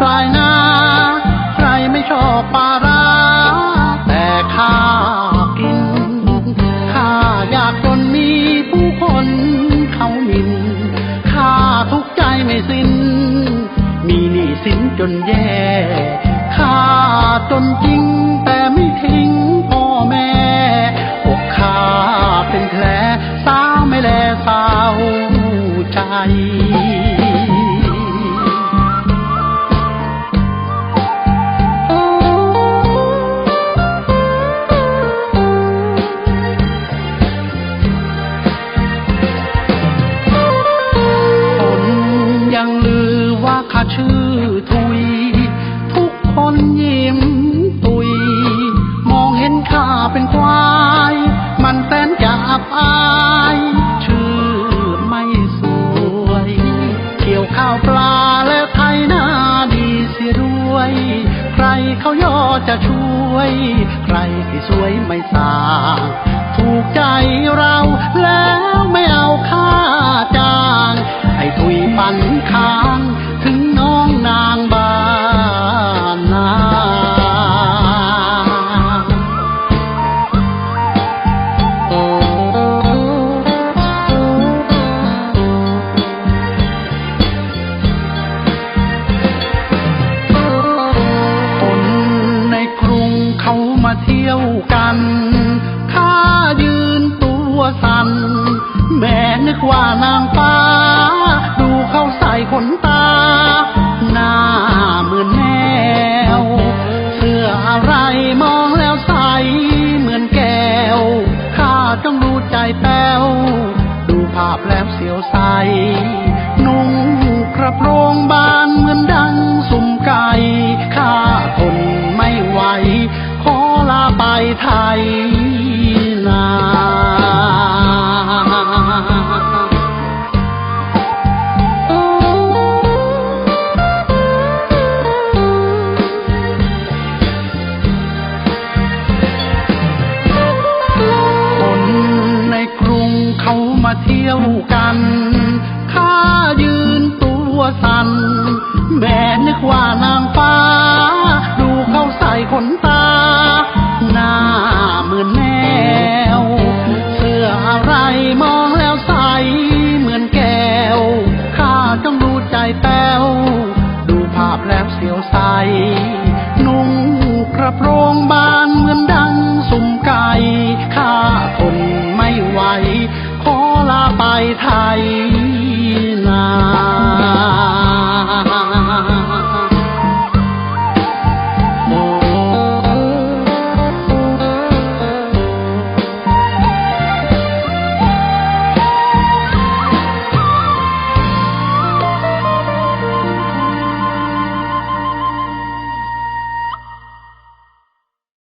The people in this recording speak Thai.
ปลายนาใครไม่ชอบปลาร้าแต่ข้ากินข้าอยากจนมีผู้คนเขามินข้าทุกใจไม่สิ้น มีหนี้สินจนแย่ข้าจนจริงแต่ไม่ทิ้งพ่อแม่อกข้าเป็นแผลสาวไม่แลสาวใจ อายชื่อไม่สวย เกี่ยวข้าวปลาและไทยนาดีเสียด้วย ใครเขาย่อจะช่วย ใครที่สวยไม่สางถูกใจเรา กันข้ายืนตัวสัน่นแม่นึกว่านางฟ้า ดูเขาใส่ขนตา หน้าเหมือนแมวเสื้ออะไรมองแล้วใสเหมือนแก้วข้าต้องดูใจแป้ว ดูภาพแล้วเสียวใส นุ่งกระโปรงบานเหมือนดัง ไทยนาคนในกรุงเขามาเที่ยวกันข้ายืนตัวสั่นแม่นึกว่านางฟ้า เสียวใส